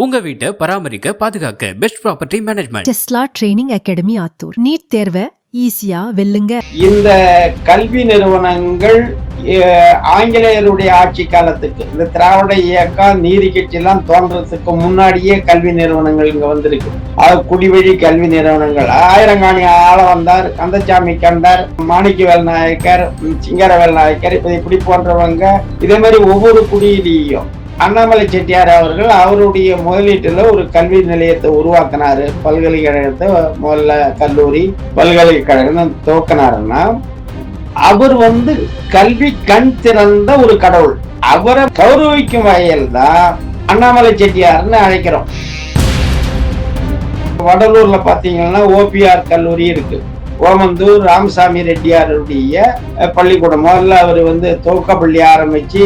உங்க வீட்டை பராமரிக்க பாதுகாக்க best property management Tesla training academy Attur. NEET தேர்வை ஈஸியா வெல்லுங்க. இந்த கல்வி நிறுவனங்கள் ஆங்கிலேயருடைய ஆட்சி காலத்துக்கு இந்த திராவிட இயக்கம் நீதி கட்சி எல்லாம் தோன்றதுக்கு முன்னாடியே கல்வி நிறுவனங்கள் இங்க வந்திருக்கு. அது குடிவழி கல்வி நிறுவனங்கள். ஆயிரங்காணி ஆள வந்தார் கந்தசாமி கண்டார் மாணிக்கவேல் நாயக்கர் சிங்கரவேல் நாயக்கர் இப்ப இப்படி போன்றவங்க. இதே மாதிரி ஒவ்வொரு குடியிலையும் அண்ணாமலை செட்டியார் அவர்கள் அவருடைய முதலீட்டுல ஒரு கல்வி நிலையத்தை உருவாக்கினாரு. பல்கலைக்கழகத்தை முதல்ல கல்லூரி பல்கலைக்கழகம் துவக்கினாருன்னா அவர் வந்து கல்வி கண் திறந்த ஒரு கடவுள். அவரை கௌரவிக்கும் வகையில் தான் அண்ணாமலை செட்டியார்னு அழைக்கிறோம். வடலூர்ல பாத்தீங்கன்னா ஓபிஆர் கல்லூரி இருக்கு. ஓமந்தூர் ராமசாமி ரெட்டியாருடைய பள்ளிக்கூடம். முதல்ல அவர் வந்து துவக்கப்பள்ளி ஆரம்பிச்சு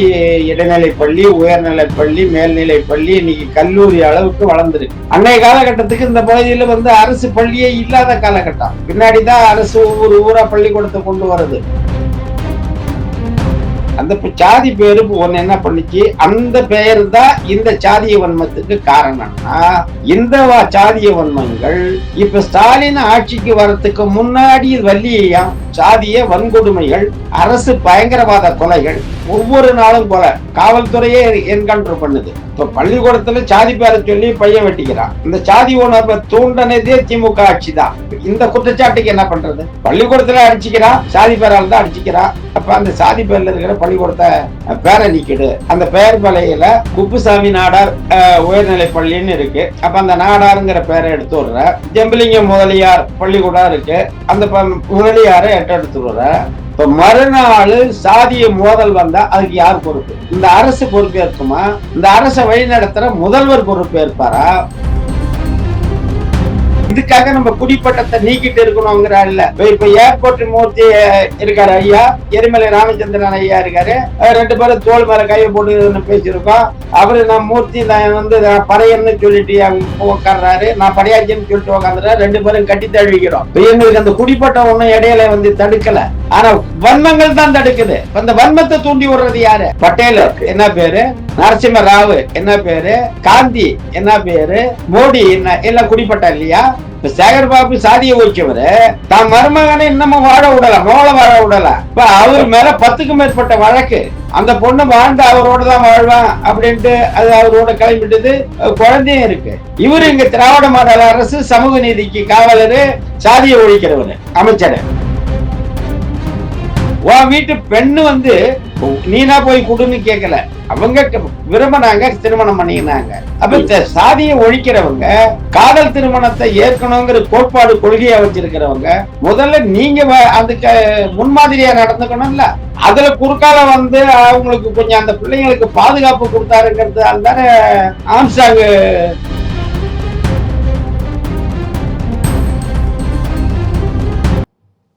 இடைநிலை பள்ளி உயர்நிலை பள்ளி மேல்நிலை பள்ளி இன்னைக்கு கல்லூரி அளவுக்கு வளர்ந்துருக்கு. அன்னைய காலகட்டத்துக்கு இந்த பகுதியில வந்து அரசு பள்ளியே இல்லாத காலகட்டம். பின்னாடிதான் அரசு ஒவ்வொரு ஊரா பள்ளிக்கூடத்தை கொண்டு வருது அந்த சாதி பேரு ஒன்னு என்ன பண்ணுச்சு? அந்த பெயர் தான் இந்த சாதிய வன்மத்துக்கு காரணம்னா இந்த சாதிய வன்மங்கள் இப்ப ஸ்டாலின் ஆட்சிக்கு வரத்துக்கு முன்னாடி வள்ளியாம் சாதிய வன்கொடுமைகள் அரசு பயங்கரவாத கொலைகள் ஒவ்வொரு நாளும் கொலை காவல்துறையே என்கவுண்டர் பண்ணுது. இப்ப பள்ளிக்கூடத்துல சாதி பேரை சொல்லி பையன் வெட்டிக்கிறான். இந்த சாதி உணர்வை தூண்டனதே திமுக ஆட்சி தான் இந்த குற்றச்சாட்டுக்கு என்ன பண்றது? பள்ளிக்கூடத்துல அடிச்சுக்கிறான் சாதி பேரால் தான் அடிச்சுக்கிறான். அப்ப அந்த சாதி பேர்ல இருக்கிற பள்ளிக்கூடத்தை கொடுத்த பேரை நீக்கிடு. அந்த பெயர் பலையில குப்புசாமி நாடார் உயர்நிலை பள்ளின்னு இருக்கு. அப்ப அந்த நாடாருங்கிற பேரை எடுத்து விடுற. ஜெம்பலிங்கம் முதலியார் பள்ளிக்கூடம் இருக்கு. அந்த ப- முதலியாரை எட்டெடுத்து விடுற. இப்ப மறுநாள் சாதிய மோதல் வந்தா அதுக்கு யார் பொறுப்பு? இந்த அரசு பொறுப்பேற்குமா? இந்த அரசை வழிநடத்துற முதல்வர் பொறுப்பேற்பாரா? இதுக்காக நம்ம குடிப்பட்டத்தை நீக்கிட்டு இருக்கணுங்கிறார் இல்ல இப்ப ஏர்போர்ட் மூர்த்தி இருக்காரு ஐயா. எரிமலை ராமச்சந்திரன் ஐயா இருக்காரு. ரெண்டு பேரும் தோல் மேல கையை போட்டு பேசியிருக்கோம். அவரு நான் மூர்த்தி நான் வந்து நான் பறையன்னு சொல்லிட்டு உட்கார்றாரு நான் படையாச்சின்னு சொல்லிட்டு உட்காந்துறாரு ரெண்டு பேரும் கட்டி தழுவிக்கிறோம். எங்களுக்கு அந்த குடிப்பட்டம் ஒண்ணும் இடையில வந்து தடுக்கல. ஆனா வன்மங்கள் தான் தடுக்குது. இந்த வன்மத்தை தூண்டி விடுறது யாரு? பட்டேல் என்ன பேரு? நரசிம்ம ராவ் என்ன பேரு? காந்தி. என்ன பேரு? மோடி. என்ன? எல்லாம் குடிப்பட்டம் இல்லையா? இப்ப சேகர் பாபு சாதிய ஒழிச்சவரு. தான் மருமகனை இன்னமும் வாழ விடல மோள வாழ விடல. இப்ப அவர் மேல பத்துக்கும் மேற்பட்ட வழக்கு. அந்த பொண்ணு வாழ்ந்து அவரோட தான் வாழ்வான் அப்படின்ட்டு அது அவரோட கிளம்பிட்டது. குழந்தையும் இருக்கு. இவரு இங்க திராவிட மாடல் அரசு சமூக நீதிக்கு காவலரு சாதியை ஒழிக்கிறவரு. அமைச்சர். உன் வீட்டு பெண்ணு வந்து நீனா போய் கொடுன்னு கேட்கல அவங்க விரும்பினாங்க திருமணம் பண்ணினாங்க அப்ப இந்த சாதியை ஒழிக்கிறவங்க காதல் திருமணத்தை ஏற்கணுங்கிற கோட்பாடு கொள்கையா வச்சிருக்கிறவங்க முதல்ல நீங்க வ- அதுக்கு முன்மாதிரியா நடந்துக்கணும்ல. அதுல குறுக்கால வந்து அவங்களுக்கு கொஞ்சம் அந்த பிள்ளைங்களுக்கு பாதுகாப்பு கொடுத்தாருங்கிறது அதுதானே ஆம்சாங்.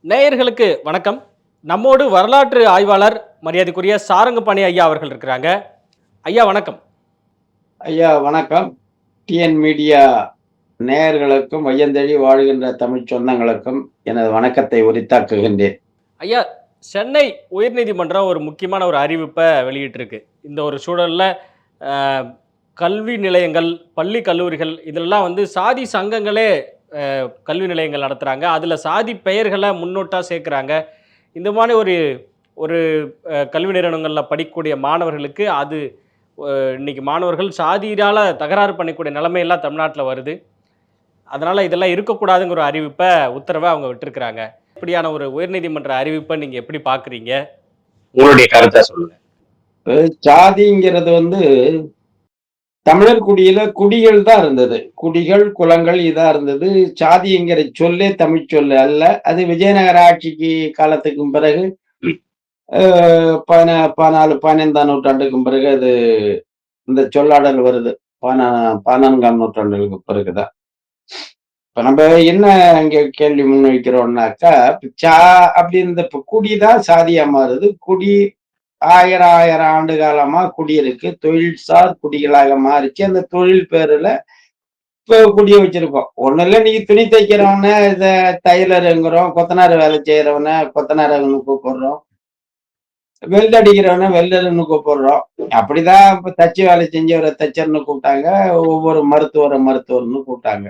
நேயர்களுக்கு வணக்கம். நம்மோடு வரலாற்று ஆய்வாளர் மரியாதைக்குரிய சாரங்கபாணி ஐயா அவர்கள் இருக்கிறாங்க. ஐயா வணக்கம். ஐயா வணக்கம். டிஎன் மீடியா நேயர்களுக்கும் வையந்தழி வாழ்கின்ற தமிழ் சொந்தங்களுக்கும் எனது வணக்கத்தை உரித்தாக்குகின்றேன். ஐயா சென்னை உயர்நீதிமன்றம் ஒரு முக்கியமான ஒரு அறிவிப்பை வெளியிட்டிருக்கு. இந்த ஒரு சூழலில் கல்வி நிலையங்கள் பள்ளி கல்லூரிகள் இதெல்லாம் வந்து சாதி சங்கங்களே கல்வி நிலையங்கள் நடத்துகிறாங்க அதில் சாதி பெயர்களை முன்னோட்டாக சேர்க்குறாங்க. இந்த மாதிரி ஒரு ஒரு கல்வி நிறுவனங்களில் படிக்கக்கூடிய மாணவர்களுக்கு அது அஹ், இன்னைக்கு மாணவர்கள் சாதியால் தகராறு பண்ணக்கூடிய நிலைமையெல்லாம் தமிழ்நாட்டில் வருது. அதனால் இதெல்லாம் இருக்கக்கூடாதுங்கிற அறிவிப்பை உத்தரவை அவங்க விட்டுருக்குறாங்க. இப்படியான ஒரு உயர்நீதிமன்ற அறிவிப்பை நீங்க எப்படி பாக்குறீங்க? உங்களுடைய கருத்தை சொல்லுங்க. அஹ் ஜாதிங்கிறது வந்து தமிழர் குடியில குடிகள் தான் இருந்தது. குடிகள் குலங்கள் இதா இருந்தது. சாதிங்கிற சொல்லே தமிழ் சொல்லு அல்ல. அது விஜயநகர ஆட்சிக்கு காலத்துக்கும் பிறகு பதின பதினாலு பதினைந்தாம் நூற்றாண்டுக்கும் பிறகு அது இந்த சொல்லாடல் வருது. பதினா பதினான்காம் நூற்றாண்டுக்கு பிறகுதான். இப்ப நம்ம என்ன இங்க கேள்வி முன்வைக்கிறோம்னாக்கா சா அப்படி இந்த குடிதான் சாதியா மாறுது. குடி ஆயிரம் ஆயிரம் ஆண்டு காலமா குடியிருக்கு தொழில்சார் குடிகளாக மாறிச்சு. அந்த தொழில் பேருல குடிய வச்சிருக்கோம். ஒண்ணு இல்ல நீங்க துணி தைக்கிறவன இத தைலருங்கிறோம் கொத்தனார் வேலை செய்யறவன கொத்தனார் கூப்பிடுறோம். வெல்ட் அடிக்கிறவன வெல்டர்னு கூப்பிடுறோம். அப்படிதான் இப்ப தச்சு வேலை செஞ்சவரை தச்சர்னு கூப்பிட்டாங்க. ஒவ்வொரு மருத்துவரை மருத்துவர்னு கூப்பிட்டாங்க.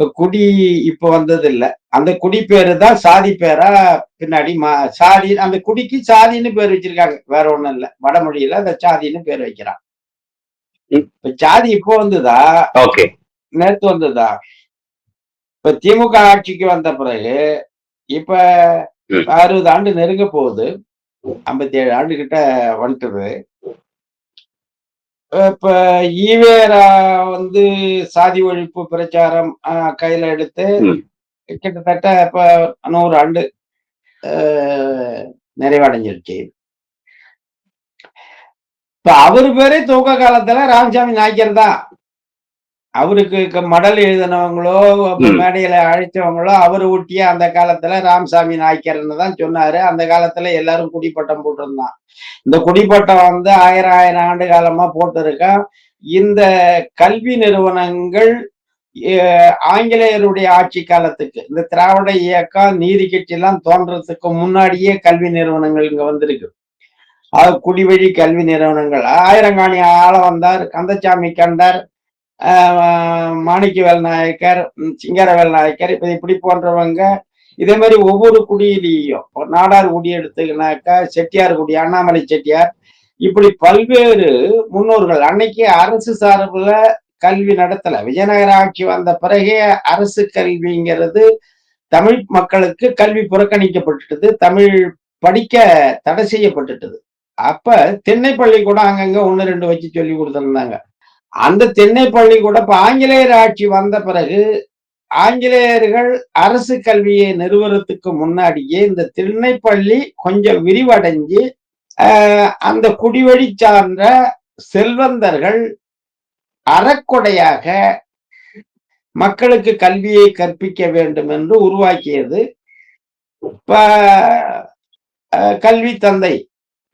குடி இப்ப வந்தது இல்ல அந்த குடி பேரு தான் சாதி பேரா பின்னாடி மா சாதி அந்த குடிக்கு சாதின்னு பேர் வச்சிருக்காங்க. வேற ஒண்ணும் இல்ல. வடமொழியில அந்த சாதின்னு பேர் வைக்கிறான். இப்ப சாதி இப்போ வந்ததா? ஓகே. நேத்து வந்ததா? இப்ப திமுக ஆட்சிக்கு வந்த பிறகு இப்ப. அறுபது ஆண்டு நெருங்க போகுது. ஐம்பத்தி ஏழு ஆண்டு கிட்ட வந்துட்டுது. இப்ப ஈவேரா வந்து சாதி ஒழிப்பு பிரச்சாரம் ஆஹ், கையில எடுத்து. கிட்டத்தட்ட இப்ப நூறு ஆண்டு நிறைவடைஞ்சிருச்சு இப்ப அவரு பேரே துவக்க காலத்துல ராமசாமி நாய்க்கர் தான் அவருக்கு மடல் எழுதினவங்களோ. மேடையில அழைச்சவங்களோ அவர் ஊட்டிய அந்த காலத்துல ராமசாமி நாய்க்கர்னு தான் சொன்னாரு. அந்த காலத்துல எல்லாரும் குடிப்பட்டம் போட்டிருந்தான். இந்த குடிப்பட்டம் வந்து ஆயிரம் ஆயிரம் ஆண்டு காலமா போட்டிருக்கான் இந்த கல்வி நிறுவனங்கள் ஆங்கிலேயருடைய ஆட்சி காலத்துக்கு இந்த திராவிட இயக்கம் நீதி கட்சி எல்லாம் தோன்றதுக்கு முன்னாடியே கல்வி நிறுவனங்கள் இங்க வந்திருக்கு. அது குடிவழி கல்வி நிறுவனங்கள். ஆயிரங்காணி ஆள வந்தார் கந்தசாமி கண்டார். மாணிக்கவேல் நாயக்கர் சிங்கார சிங்கரவேல் நாயக்கர் இப்ப இப்படி போன்றவங்க இதே மாதிரி ஒவ்வொரு குடியிலையும் நாடார் குடி எடுத்துக்கினாக்கா செட்டியார் குடி அண்ணாமலை செட்டியார் இப்படி பல்வேறு முன்னோர்கள் அன்னைக்கு அரசு சார்புல கல்வி நடத்தல. விஜயநகர ஆட்சி வந்த பிறகே அரசு கல்விங்கிறது தமிழ் மக்களுக்கு கல்வி புறக்கணிக்கப்பட்டுட்டது தமிழ் படிக்க தடை செய்யப்பட்டுட்டது. அப்ப திண்ணை பள்ளிக்கூடம் அங்கங்க ஒன்று ரெண்டு வச்சு சொல்லி கொடுத்துருந்தாங்க. அந்த திண்ணை பள்ளிக்கூடம் இப்ப ஆங்கிலேயர் ஆட்சி வந்த பிறகு ஆங்கிலேயர்கள் அரசு கல்வியை நிறுவனத்துக்கு முன்னாடியே இந்த திண்ணைப்பள்ளி கொஞ்சம் விரிவடைஞ்சு ஆஹ், அந்த குடிவழி சார்ந்த செல்வந்தர்கள் அறக்கொடையாக மக்களுக்கு கல்வியை கற்பிக்க வேண்டும் என்று உருவாக்கியது. இப்ப கல்வி தந்தை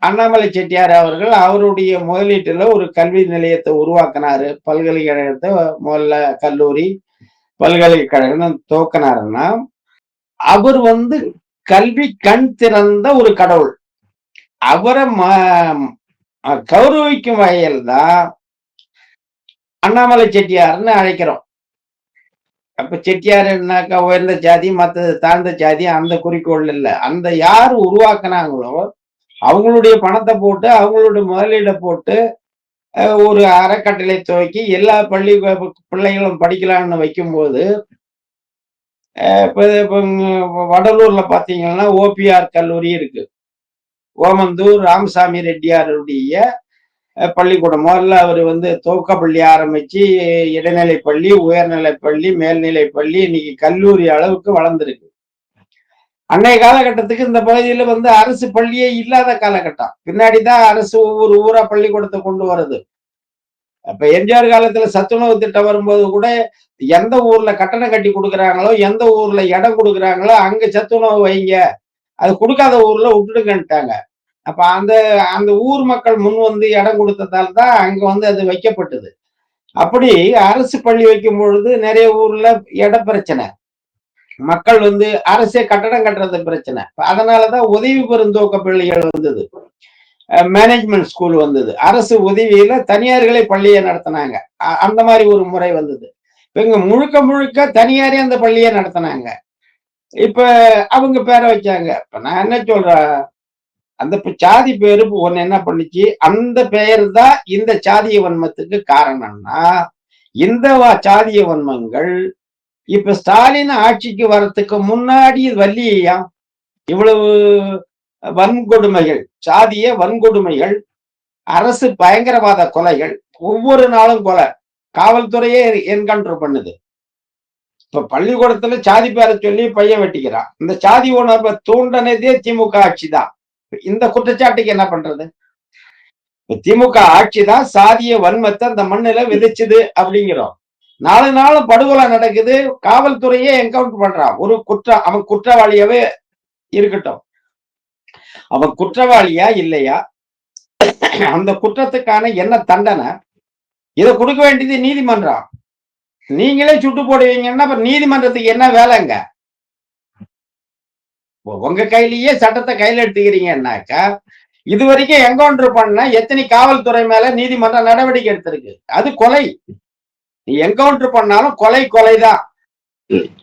அண்ணாமலை செட்டியார் அவர்கள் அவருடைய முதலீட்டுல ஒரு கல்வி நிலையத்தை உருவாக்கினாரு. பல்கலைக்கழகத்தை முதல்ல கல்லூரி பல்கலைக்கழகம் துவக்கினாருன்னா அவர் வந்து கல்வி கண் திறந்த ஒரு கடவுள். அவரை ம- கௌரவிக்கும் வகையில் தான் அண்ணாமலை செட்டியார்னு அழைக்கிறோம். அப்ப செட்டியாருன்னாக்கா உயர்ந்த ஜாதி மற்றது தாழ்ந்த ஜாதி அந்த குறிக்கோள் இல்லை. அந்த யார் உருவாக்குனாங்களோ அவங்களுடைய பணத்தை போட்டு அவங்களுடைய முதலீடை போட்டு ஒரு அறக்கட்டளை துவக்கி எல்லா பள்ளி பிள்ளைகளும் படிக்கலாம்னு வைக்கும்போது இப்போ இப்போ வடலூர்ல பார்த்தீங்கன்னா ஓபிஆர் கல்லூரி இருக்கு. ஓமந்தூர் ராமசாமி ரெட்டியாருடைய பள்ளிக்கூடம் முதல்ல அவர் வந்து துவக்க பள்ளி ஆரம்பிச்சு இடைநிலை பள்ளி உயர்நிலை பள்ளி மேல்நிலை பள்ளி இன்னைக்கு கல்லூரி அளவுக்கு வளர்ந்துருக்கு. அன்னைய காலகட்டத்துக்கு இந்த பகுதியில வந்து அரசு பள்ளியே இல்லாத காலகட்டம். பின்னாடிதான் அரசு ஒவ்வொரு ஊரா பள்ளிக்கூடத்தை கொண்டு வருது அப்ப எம்ஜிஆர் காலத்துல சத்துணவு திட்டம் வரும்போது கூட எந்த ஊர்ல கட்டணம் கட்டி கொடுக்குறாங்களோ எந்த ஊர்ல இடம் கொடுக்குறாங்களோ அங்க சத்துணவு வைங்க. அது கொடுக்காத ஊர்ல விட்டுடுங்கன்ட்டாங்க. அப்ப அந்த அந்த ஊர் மக்கள் முன் வந்து இடம் கொடுத்ததால தான் அங்க வந்து அது வைக்கப்பட்டது. அப்படி அரசு பள்ளி வைக்கும் பொழுது நிறைய ஊர்ல இட பிரச்சனை. மக்கள் வந்து அரசே கட்டடம் கட்டுறது பிரச்சனை. அதனாலதான் உதவி பெருந்தோக்க பள்ளிகள் வந்தது. மேனேஜ்மெண்ட் ஸ்கூல் வந்தது. அரசு உதவியில தனியார்களே பள்ளியை நடத்தினாங்க. அந்த மாதிரி ஒரு முறை வந்தது. இப்ப இங்க முழுக்க முழுக்க தனியாரே அந்த பள்ளியை நடத்தினாங்க. இப்ப அவங்க பேரை வச்சாங்க. இப்ப நான் என்ன சொல்றேன்? அந்த இப்ப சாதி பேரு ஒன்னு என்ன பண்ணுச்சு? அந்த பெயர் தான் இந்த சாதிய வன்மத்துக்கு காரணம்னா இந்த வா- சாதிய வன்மங்கள் இப்ப ஸ்டாலின் ஆட்சிக்கு வர்றதுக்கு முன்னாடி வள்ளியா இவ்வளவு வன்கொடுமைகள் சாதிய வன்கொடுமைகள் அரசு பயங்கரவாத கொலைகள் ஒவ்வொரு நாளும் கொலை காவல்துறையே என்கவுண்டர் பண்ணுது. இப்ப பள்ளிக்கூடத்துல சாதி பேர சொல்லி பையன் வெட்டிக்கிறான். இந்த சாதி உணர்வை தூண்டனதே திமுக ஆட்சி தான் இந்த குற்றச்சாட்டுக்கு என்ன பண்றது? திமுக ஆட்சி தான் சாதிய வன்மத்தை அந்த மண்ணுல விதைச்சுது அப்படிங்கிறோம். நாலு நாளும் படுகொலை நடக்குது. காவல்துறையே என்கவுண்டர் பண்றான் ஒரு குற்றம் அவன் குற்றவாளியாவே இருக்கட்டும். அவன் குற்றவாளியா இல்லையா? அந்த குற்றத்துக்கான என்ன தண்டனை? இதை கொடுக்க வேண்டியது நீதிமன்றம். நீங்களே சுட்டு போடுவீங்கன்னா அப்ப நீதிமன்றத்துக்கு என்ன வேலைங்க? உங்க கையிலேயே சட்டத்தை கையில எடுத்துக்கிறீங்கன்னாக்கா இது வரைக்கும் என்கவுண்டர் பண்ண எத்தனை காவல்துறை மேல நீதிமன்றம் நடவடிக்கை எடுத்திருக்கு? அது கொலை. நீ என்கவுண்டர் பண்ணாலும் கொலை கொலைதான்.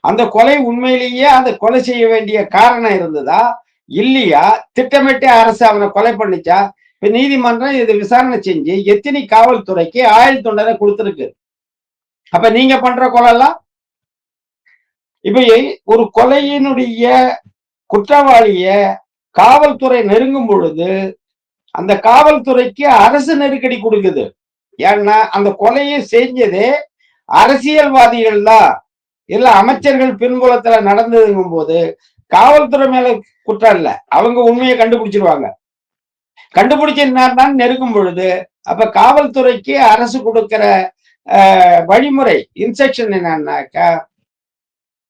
அந்த கொலை உண்மையிலேயே அந்த கொலை செய்ய வேண்டிய காரணம் இருந்ததா? இல்லையா? திட்டமிட்டு அரசு அவனை கொலை பண்ணிச்சா? இப்ப நீதிமன்றம் இது விசாரணை செஞ்சு எத்தனை காவல்துறைக்கு ஆயுள் தண்டனை கொடுத்திருக்கு. அப்ப நீங்க பண்ற கொலை எல்லாம் இப்ப ஒரு கொலையினுடைய குற்றவாளிய காவல்துறை நெருங்கும் பொழுது அந்த காவல்துறைக்கு அரசு நெருக்கடி கொடுக்குது. ஏன்னா அந்த கொலையை செஞ்சதே அரசியல்வாதிகள் தான் இல்ல அமைச்சர்கள் பின்புலத்துல நடந்ததுங்கும் போது காவல்துறை மேல குற்றம் இல்ல. அவங்க உண்மையை கண்டுபிடிச்சிருவாங்க. கண்டுபிடிச்ச நேரம் நெருக்கும் பொழுது அப்ப காவல்துறைக்கு அரசு கொடுக்கிற அஹ், வழிமுறை இன்ஸ்ட்ரக்ஷன் என்னன்னாக்கா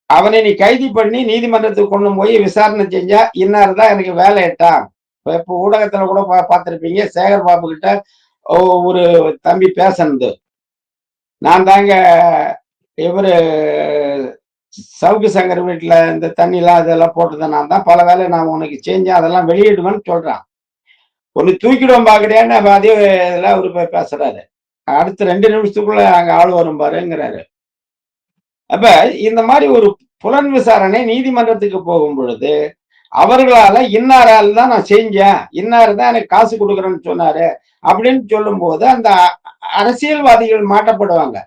அவனை நீ கைது பண்ணி நீதிமன்றத்துக்கு கொண்டு போய் விசாரணை செஞ்சா இன்னார் தான் எனக்கு வேலை எட்டான் இப்ப ஊடகத்துல கூட பா பார்த்திருப்பீங்க சேகர் பாபு கிட்ட ஒரு தம்பி பேசுனது. நான் தாங்க இவரு சவுக்கு சங்கர் வீட்டில் இந்த தண்ணிலாம் இதெல்லாம் போட்டதை நான் தான் பல வேலை நான் உனக்கு செஞ்சேன் அதெல்லாம் வெளியிடுவேன்னு சொல்கிறான் ஒன்று தூக்கிடுவோம் பாக்குறியான்னு அதே இதெல்லாம் அவர் போய் பேசுறாரு. அடுத்த ரெண்டு நிமிஷத்துக்குள்ள அங்கே ஆள் வரும் பாருங்கிறாரு. அப்போ இந்த மாதிரி ஒரு புலன் விசாரணை நீதிமன்றத்துக்கு போகும் பொழுது அவர்களால இன்னாரால் தான் நான் செஞ்சேன் இன்னார் தான் எனக்கு காசு கொடுக்குறேன்னு சொன்னாரு அப்படின்னு சொல்லும் போது அந்த அரசியல்வாதிகள் மாட்டப்படுவாங்க.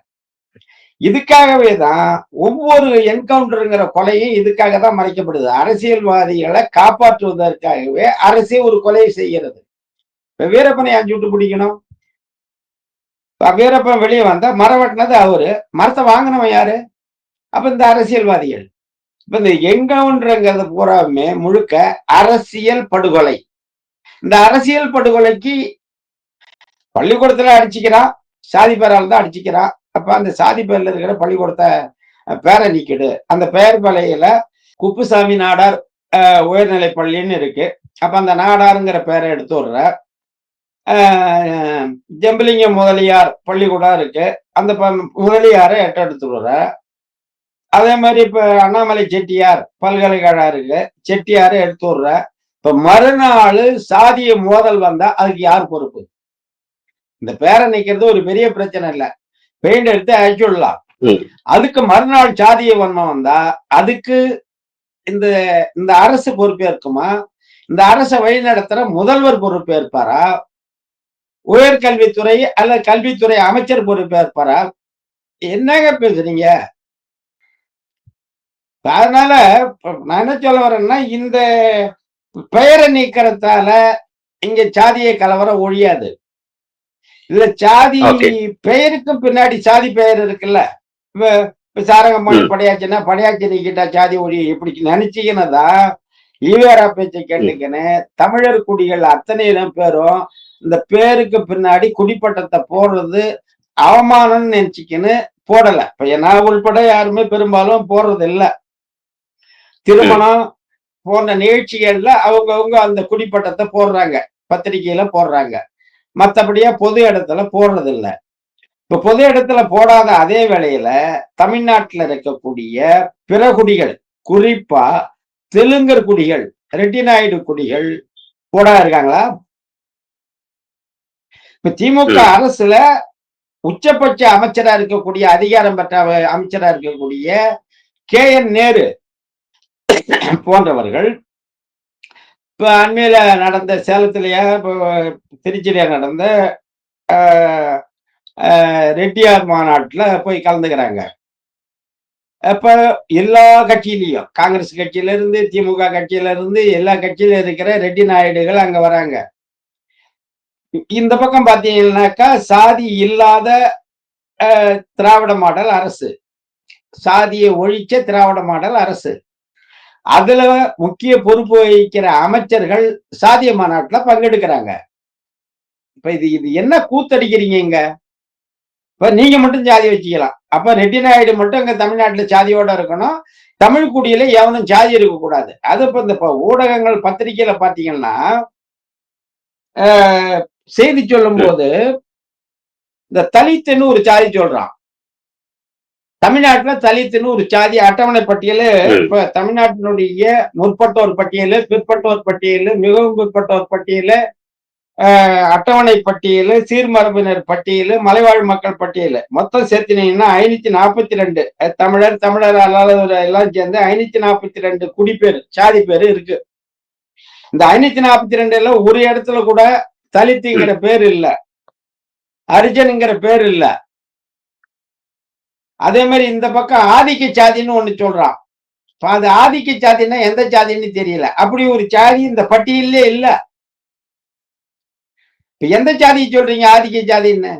இதுக்காகவே தான் ஒவ்வொரு என்கவுண்டருங்கிற கொலையும் இதுக்காக தான் மறைக்கப்படுது. அரசியல்வாதிகளை காப்பாற்றுவதற்காகவே அரசே ஒரு கொலையை செய்கிறது. இப்ப வீரப்பனை அஞ்சு விட்டு பிடிக்கணும். வீரப்பன் வெளியே வந்தா மரம் வெட்டினது அவரு. மரத்தை வாங்கினவன் யாரு? அப்ப இந்த அரசியல்வாதிகள். இப்ப இந்த என்கவுண்டருங்கிறது பூராவுமே முழுக்க அரசியல் படுகொலை. இந்த அரசியல் படுகொலைக்கு பள்ளிக்கூடத்துல அடிச்சுக்கிறான் சாதி பேரால் தான் அடிச்சுக்கிறான் அப்ப அந்த சாதி பேர்ல இருக்கிற பள்ளிக்கூடத்தை பேரை நீக்கிடு. அந்த பெயர் பலையில குப்புசாமி நாடார் உயர்நிலை பள்ளின்னு இருக்கு. அப்ப அந்த நாடாருங்கிற பேரை எடுத்து விடுற அஹ், முதலியார் பள்ளிக்கூடம் இருக்கு. அந்த ப- முதலியாரை எட்ட எடுத்து விடுற. அதே மாதிரி இப்ப அண்ணாமலை செட்டியார் பல்கலைக்கழகம் இருக்கு. செட்டியாரை எடுத்து விடுற. இப்ப மறுநாள் சாதிய மோதல் வந்தா அதுக்கு யார் பொறுப்பு? இந்த பேரை நிக்கிறது ஒரு பெரிய பிரச்சனை இல்ல. பெயிண்ட் எடுத்து அழிச்சுடலாம். அதுக்கு மறுநாள் சாதிய வன்மம் வந்தா அதுக்கு இந்த இந்த அரசு பொறுப்பேற்குமா? இந்த அரசை வழிநடத்துற முதல்வர் பொறுப்பேற்பாரா? உயர்கல்வித்துறை அல்லது கல்வித்துறை அமைச்சர் பொறுப்பேற்பாரா? என்னங்க பேசுறீங்க? அதனால நான் என்ன சொல்ல வரேன்னா இந்த பெயரை நீக்கிறதால இங்க சாதிய கலவரம் ஒழியாது. இல்ல சாதி. பெயருக்கும் பின்னாடி சாதி பெயர் இருக்குல்ல? இப்ப ம். படையாச்சுன்னா படையாச்சி நீக்கிட்டா சாதி ஒழி இப்படி நினைச்சீங்கன்னதா ஈவேரா பேச்சை கேட்டுக்கின்னு தமிழர் குடிகள் அத்தனை இனம் பேரும் இந்த பேருக்கு பின்னாடி குடிப்பட்டத்தை போடுறது அவமானம்னு நினைச்சுக்கின்னு போடல. இப்ப நான் உள்பட யாருமே பெரும்பாலும் போடுறது இல்ல திருமணம் போன்ற நிகழ்ச்சிகள்ல அவங்கவங்க அந்த குடிப்பட்டத்தை போடுறாங்க பத்திரிகையில போடுறாங்க. மத்தபடியா பொது இடத்துல போடுறது இல்ல இப்ப பொது இடத்துல போடாத அதே வேளையில தமிழ்நாட்டுல இருக்கக்கூடிய பிற குடிகள் குறிப்பா தெலுங்கர் குடிகள் ரெட்டி நாயுடு குடிகள் போடா இருக்காங்களா இப்ப திமுக. அரசுல உச்சபட்ச அமைச்சரா இருக்கக்கூடிய அதிகாரம் பெற்ற அமைச்சரா இருக்கக்கூடிய கே என் நேரு போன்றவர்கள் இப்போ அண்மையில் நடந்த சேலத்திலேயே இப்போ திருச்சியில நடந்த ரெட்டியார் மாநாட்டில் போய் கலந்துக்கிறாங்க. அப்ப எல்லா கட்சியிலையும் காங்கிரஸ் கட்சியில இருந்து திமுக கட்சியில இருந்து எல்லா கட்சியில இருக்கிற ரெட்டி நாயுடுகள் அங்க வராங்க. இந்த பக்கம் பாத்தீங்கன்னாக்கா சாதி இல்லாத திராவிட மாடல் அரசு. சாதியை ஒழிச்ச திராவிட மாடல் அரசு. அதுல முக்கிய பொறுப்பு வகிக்கிற அமைச்சர்கள் சாதிய மாநாட்டுல பங்கெடுக்கிறாங்க. இப்ப இது இது என்ன கூத்தடிக்கிறீங்க இங்க? இப்ப நீங்க மட்டும் ஜாதி வச்சுக்கலாம். அப்ப ரெட்டி நாயுடு மட்டும் இங்க தமிழ்நாட்டுல சாதியோட இருக்கணும். தமிழ் குடியில எவனும் ஜாதி இருக்கக்கூடாது. அது இப்ப இந்த ஊடகங்கள் பத்திரிகையில பாத்தீங்கன்னா ஆஹ், செய்தி சொல்லும் போது இந்த தலித்துன்னு ஒரு சாதி சொல்றான். தமிழ்நாட்டுல தலித்துன்னு ஒரு சாதி அட்டவணை பட்டியலு. இப்ப தமிழ்நாட்டினுடைய முற்பட்டோர் பட்டியலு பிற்பட்டோர் பட்டியலு மிகவும் பிற்பட்டோர் பட்டியலு அட்டவணை பட்டியலு சீர்மரபினர் பட்டியலு மலைவாழ் மக்கள் பட்டியலு. மொத்தம் சேர்த்தினீங்கன்னா ஐநூத்தி நாற்பத்தி ரெண்டு. தமிழர் தமிழர் அல்லாதவர் எல்லாம் சேர்ந்து ஐநூத்தி நாற்பத்தி ரெண்டு குடிப்பேர் சாதி பேரு இருக்கு. இந்த ஐநூத்தி நாற்பத்தி ரெண்டுல ஒரு இடத்துல கூட தலித்துங்கிற பேர் இல்ல. அரிஜனுங்கிற பேர் இல்ல. அதே மாதிரி இந்த பக்கம் ஆதிக்க சாதின்னு ஒண்ணு சொல்றான். அது ஆதிக்க சாதின்னா எந்த சாதின்னு தெரியல. அப்படி ஒரு சாதி இந்த பட்டியலே இல்ல. இப்ப எந்த சாதியை சொல்றீங்க ஆதிக்க சாதின்னு?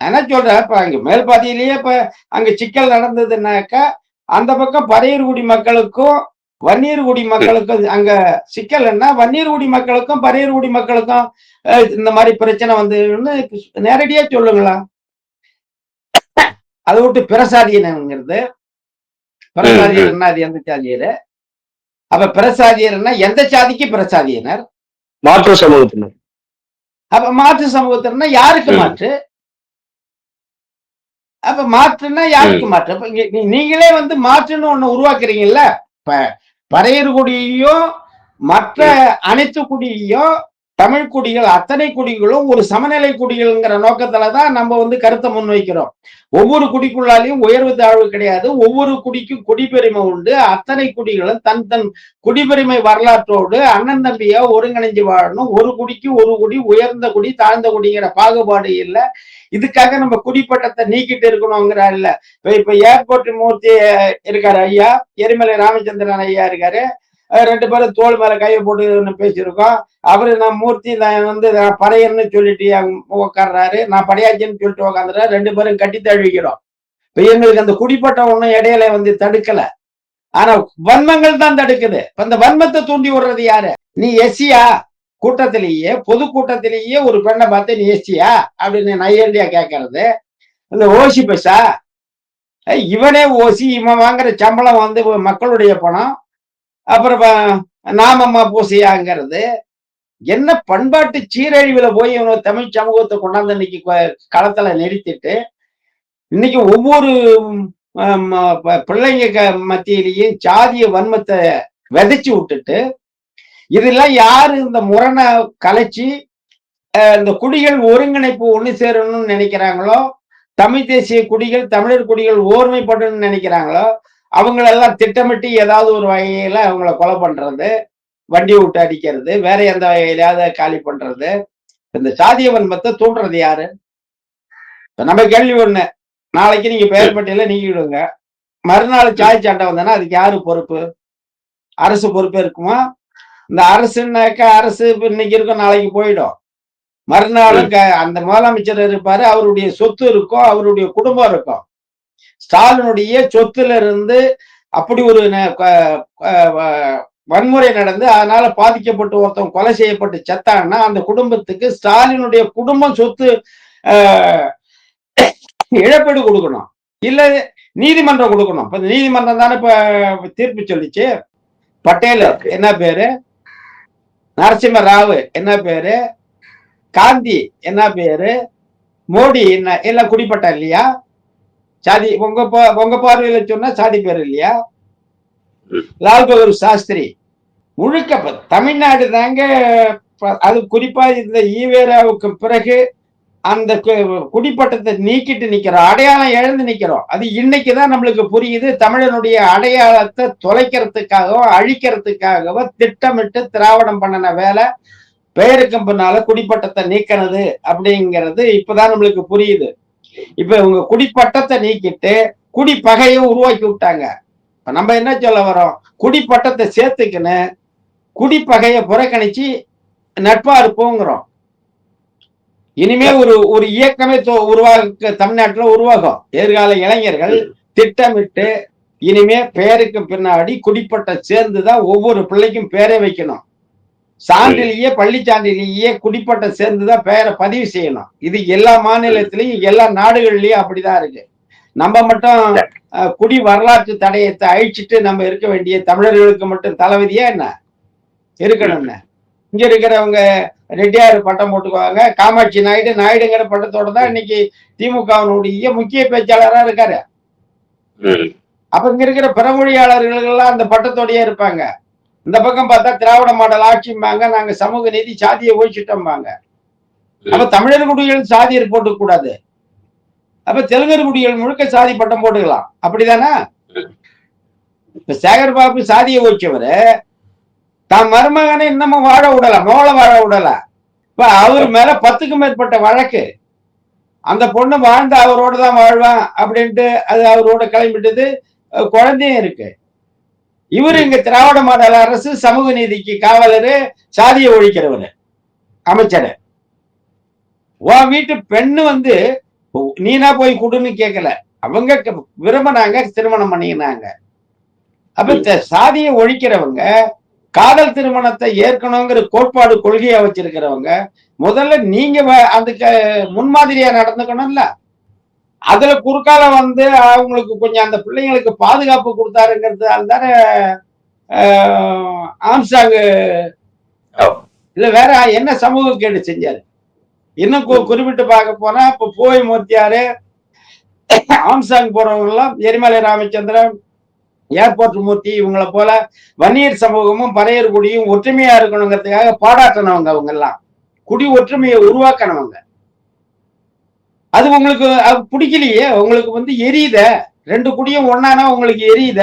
நான் என்ன சொல்றேன். இப்ப அங்க மேல் பாதியிலேயே இப்ப அங்க சிக்கல் நடந்ததுன்னாக்கா அந்த பக்கம் பரையர்குடி மக்களுக்கும் வன்னியர்குடி மக்களுக்கும் அங்க சிக்கல் என்ன? வன்னியர்குடி மக்களுக்கும் பரையர்குடி மக்களுக்கும் இந்த மாதிரி பிரச்சனை வந்ததுன்னு நேரடியா சொல்லுங்களா அதை விட்டு பிரசாதியனுங்கிறது பிரசாதியர்னா அது எந்த சாதியர் அப்ப பிரசாதியர்னா எந்த சாதிக்கு பிரசாதியனர் மாற்று சமூகத்தினர். அப்ப மாற்று சமூகத்தினா யாருக்கு. மாற்று? அப்ப மாற்றுன்னா யாருக்கு மாற்று? அப்ப நீங்களே வந்து மாற்றுன்னு ஒண்ணு உருவாக்குறீங்கல்ல? இப்ப பறையர் குடியையும் மற்ற அனைத்து குடியையும் தமிழ் குடிகள் அத்தனை குடிகளும் ஒரு சமநிலை குடிகள்ங்கிற நோக்கத்துலதான் நம்ம வந்து கருத்தை முன்வைக்கிறோம். ஒவ்வொரு குடிக்குள்ளாலையும் உயர்வு தாழ்வு கிடையாது. ஒவ்வொரு குடிக்கும் குடிப்பெருமை உண்டு. அத்தனை குடிகளும் தன் தன் குடிப்பெருமை வரலாற்றோடு அண்ணன் தம்பியா ஒருங்கிணைஞ்சு வாழணும். ஒரு குடிக்கு ஒரு குடி உயர்ந்த குடி தாழ்ந்த குடிங்கிற பாகுபாடு இல்ல. இதுக்காக நம்ம குடிப்பட்டத்தை நீக்கிட்டு இருக்கணுங்கிற இல்ல. இப்ப இப்ப ஏர்போர்ட் மூர்த்தி இருக்காரு ஐயா. எரிமலை ராமச்சந்திரன் ஐயா இருக்காரு. ரெண்டு பேரும் தோல் மேல கையை போட்டு பேசியிருக்கோம். அவரு நான் மூர்த்தி நான் வந்து நான் படையன்னு சொல்லிட்டு அங்க உட்கார்றாரு நான் படையாச்சின்னு சொல்லிட்டு உட்காந்துறாரு ரெண்டு பேரும் கட்டி தழுவிக்கிறோம். இப்ப எங்களுக்கு அந்த குடிப்பட்டம் ஒண்ணும் இடையில வந்து தடுக்கல. ஆனா வன்மங்கள் தான் தடுக்குது. இப்போ அந்த வன்மத்தை தூண்டி விடுறது யாரு? நீ எஸ்சியா? கூட்டத்திலேயே பொது கூட்டத்திலேயே ஒரு பெண்ணை பார்த்து நீ எஸ்சியா? அப்படின்னு நையண்டியா கேட்கறது இந்த ஓசி பைசா இவனே ஓசி இவன் வாங்குற சம்பளம் வந்து மக்களுடைய பணம். அப்புறம் நாமம்மா பூசையாங்கிறது என்ன பண்பாட்டு சீரழிவுல போய் இவங்க தமிழ் சமூகத்தை கொண்டாந்து இன்னைக்கு களத்துல நிறுத்திட்டு இன்னைக்கு ஒவ்வொரு பிள்ளைங்க மத்தியிலையும் சாதிய வன்மத்தை விதைச்சு விட்டுட்டு இதெல்லாம் யாரு இந்த முரணை கலைச்சி அஹ், இந்த குடிகள் ஒருங்கிணைப்பு ஒன்று சேரணும்னு நினைக்கிறாங்களோ தமிழ் தேசிய குடிகள் தமிழர் குடிகள் ஓர்மைப்படணும்னு நினைக்கிறாங்களோ அவங்களெல்லாம் திட்டமிட்டு ஏதாவது ஒரு வகையில அவங்கள கொலை பண்றது வண்டி விட்டு அடிக்கிறது வேற எந்த வகையிலாவது காலி பண்றது இந்த சாதிய வன்மத்தை தூண்டுறது யாரு? இப்ப நம்ம கேள்வி ஒண்ணு. நாளைக்கு நீங்க பெயர் பட்டியல நீக்கிடுங்க. மறுநாள் சாய் சண்டை வந்தனா அதுக்கு யாரு பொறுப்பு? அரசு பொறுப்பு இருக்குமா? இந்த அரசுன்னாக்கா அரசு இன்னைக்கு இருக்கும் நாளைக்கு போயிடும். மறுநாள் க- அந்த முதலமைச்சர் இருப்பாரு அவருடைய சொத்து இருக்கும் அவருடைய குடும்பம் இருக்கும் ஸ்டாலினுடைய சொத்துல இருந்து அப்படி ஒரு ந- வ- வன்முறை நடந்து அதனால பாதிக்கப்பட்டு ஒருத்தன் கொலை செய்யப்பட்டு செத்தான்னா அந்த குடும்பத்துக்கு ஸ்டாலினுடைய குடும்பம் சொத்து இழப்பீடு கொடுக்கணும். இல்ல நீதிமன்றம் கொடுக்கணும். இப்ப நீதிமன்றம் தானே இப்ப தீர்ப்பு சொல்லிச்சு. பட்டேல் என்ன பேரு? நரசிம்ம ராவ் என்ன பேரு? காந்தி என்ன பேரு? மோடி என்ன எல்லாம் குடிப்பட்ட இல்லையா? சாதி உங்க உங்க பார்வையில சொன்னா சாதி பேர் இல்லையா? லால் பகதூர் சாஸ்திரி. முழுக்க தமிழ்நாடு தாங்க அது குறிப்பா இந்த ஈவேராவுக்கு பிறகு அந்த கு- குடிப்பட்டத்தை நீக்கிட்டு நிக்கிறோம் அடையாளம் இழந்து நிக்கிறோம். அது இன்னைக்குதான் நம்மளுக்கு புரியுது. தமிழனுடைய அடையாளத்தை தொலைக்கிறதுக்காகவும் அழிக்கிறதுக்காகவோ திட்டமிட்டு திராவிடம் பண்ணின வேலை பெயருக்கும் பின்னால குடிப்பட்டத்தை நீக்கிறது அப்படிங்கிறது இப்பதான் நம்மளுக்கு புரியுது. இப்ப இவங்க குடிப்பட்டத்தை நீக்கிட்டு குடிப்பகையை உருவாக்கி விட்டாங்க. இப்ப நம்ம என்ன சொல்ல வரோம்? குடிப்பட்டத்தை சேர்த்துக்கின்னு குடிப்பகையை புறக்கணிச்சு நட்பா இருப்போங்கிறோம் இனிமே ஒரு ஒரு இயக்கமே தோ- உருவாக்க தமிழ்நாட்டுல உருவாகும். எதிர்கால இளைஞர்கள் திட்டமிட்டு இனிமே பெயருக்கு பின்னாடி குடிப்பட்டம் சேர்ந்துதான் ஒவ்வொரு பிள்ளைக்கும் பேரே வைக்கணும். சான்றிலேயே பள்ளி சான்றிலேயே குடிப்பட்டம் சேர்ந்துதான் பெயரை பதிவு செய்யணும். இது எல்லா மாநிலத்திலையும் எல்லா நாடுகள்லயும் அப்படிதான் இருக்கு. நம்ம மட்டும் குடி வரலாற்று தடயத்தை அழிச்சிட்டு நம்ம இருக்க வேண்டிய தமிழர்களுக்கு மட்டும் தலைவிதியா என்ன? இருக்கணும்னு இங்க இருக்கிறவங்க ரெட்டியார் பட்டம் போட்டுக்குவாங்க காமாட்சி நாயுடு நாயுடுங்கிற பட்டத்தோட தான் இன்னைக்கு திமுகவினுடைய முக்கிய பேச்சாளரா இருக்காரு. அப்ப இங்க இருக்கிற பிறமொழியாளர்கள் எல்லாம் அந்த பட்டத்தோடயே இருப்பாங்க. இந்த பக்கம் பார்த்தா திராவிட மாடல் ஆட்சிம்பாங்க நாங்க சமூக நீதி சாதியை ஒழிச்சிட்டோம்பாங்க. அப்ப தமிழர் குடிகள் சாதியர் போட்டுக்க கூடாது அப்ப தெலுங்கர் குடிகள் முழுக்க சாதி பட்டம் போட்டுக்கலாம். அப்படிதானே? இப்ப சேகர் பாபு சாதியை ஒழிச்சவரு தான் மருமகனை இன்னமும் வாழ விடல மோள வாழ விடல. இப்ப அவர் மேல பத்துக்கும் மேற்பட்ட வழக்கு. அந்த பொண்ணு வாழ்ந்து அவரோட தான் வாழ்வான் அப்படின்ட்டு அது அவரோட கிளம்பிட்டது குழந்தையும் இருக்கு. இவரு இங்க திராவிட மாடல் அரசு சமூக நீதிக்கு காவலரு சாதியை ஒழிக்கிறவரு அமைச்சர். உன் வீட்டு பெண்ணு வந்து நீனா போய் குடுன்னு கேட்கல அவங்க விரும்பினாங்க திருமணம் பண்ணிக்கினாங்க. அப்ப சாதியை ஒழிக்கிறவங்க காதல் திருமணத்தை ஏற்கணுங்கிற கோட்பாடு கொள்கையா வச்சிருக்கிறவங்க முதல்ல நீங்க அதுக்கு முன்மாதிரியா நடந்துக்கணும்ல. அதுல குறுக்கால வந்து அவங்களுக்கு கொஞ்சம் அந்த பிள்ளைங்களுக்கு பாதுகாப்பு கொடுத்தாருங்கிறது தானே ஆம்சாங் இல்ல வேற என்ன சமூக கேடு செஞ்சாரு? இன்னும் குறிப்பிட்டு பார்க்க போனா இப்ப போய் மூர்த்தியாரு ஆம்சாங் போறவங்க எல்லாம் எரிமலை ராமச்சந்திரன் ஏர்போர்ட் மூர்த்தி இவங்கள போல வன்னியர் சமூகமும் பறையர் குடியும் ஒற்றுமையா இருக்கணுங்கிறதுக்காக பாடாட்டினவங்க அவங்க எல்லாம் குடி ஒற்றுமையை உருவாக்கினவங்க. அது உங்களுக்கு அது பிடிக்கலையே உங்களுக்கு வந்து எரியுத. ரெண்டு குடியும் ஒன்னானா உங்களுக்கு எரியுத.